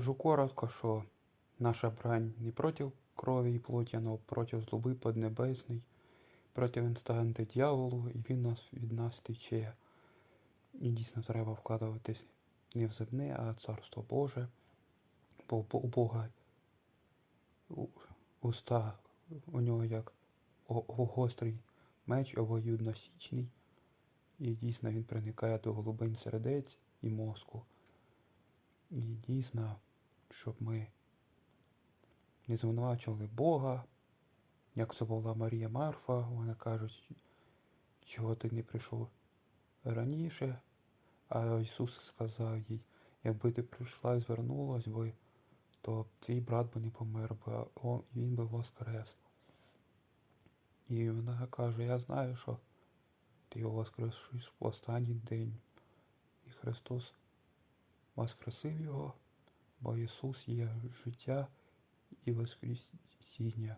Коротко, що наша брань не проти крові і плоті, але проти злоби поднебесної, проти антидьяволу, і він нас від нас тече. І дійсно треба вкладуватись не в земне, а в царство Боже. Бо у Бога уста у нього як гострий меч обоюдносічний. І дійсно він проникає до глибин сердець і мозку. І дійсно, щоб ми не звинувачували Бога, як це була Марія Марфа, вона каже, чого ти не прийшов раніше, а Ісус сказав їй, якби ти прийшла і звернулась би, то твій брат би не помер би, а він би воскрес. І вона каже, я знаю, що ти його воскресиш в останній день. І Христос воскресив його, бо Ісус є життя і воскресіння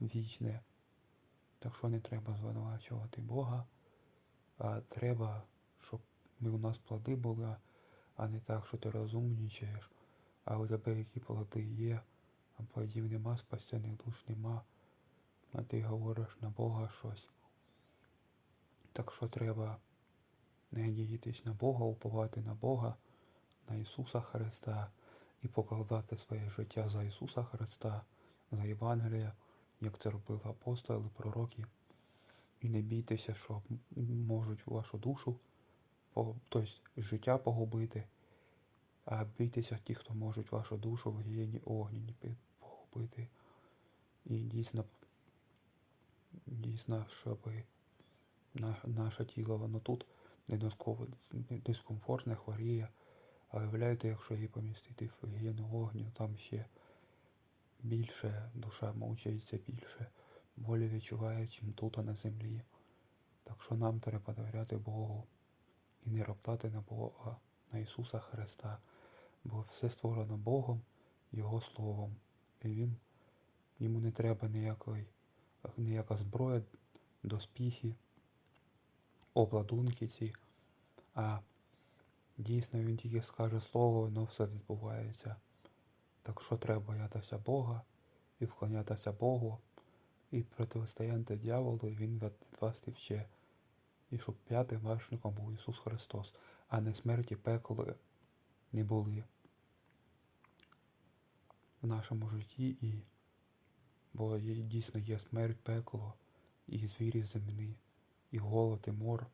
вічне. Так що не треба звинувачувати Бога, а треба, щоб ми у нас плоди були, а не так, що ти розумнічаєш, а у тебе які плоди є, а плодів нема, спасених душ нема, а ти говориш на Бога щось. Так що треба не надіятись на Бога, уповати на Бога, на Ісуса Христа і покладати своє життя за Ісуса Христа, за Євангелія, як це робили апостоли, пророки. І не бійтеся, що можуть вашу душу, тобто життя погубити, а бійтеся тих, хто можуть вашу душу в гієні огняні пи- погубити. І дійсно, дійсно, щоб наше тіло, воно тут не дискомфортне, хворіє. А уявляєте, якщо її помістити в гієну вогню, там ще більше душа мучається, більше болі відчуває, чим тут на землі. Так що нам треба довіряти Богу і не роптати на Бога, на Ісуса Христа, бо все створено Богом, Його Словом. І Він, йому не треба ніякої, ніяка зброя, доспіхи, обладунки ці, а дійсно він тільки скаже слово, воно все відбувається. Так що треба боятися Бога і вклонятися Богу, і протистояти дьяволу, і він від вас тече. І щоб п'ятим вершником був Ісус Христос, а не смерті пекли не були в нашому житті, і бо дійсно є смерть, пекло, і звірі земні, і голод, і мор,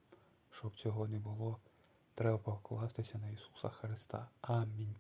щоб цього не було, треба покластися на Ісуса Христа. Амінь.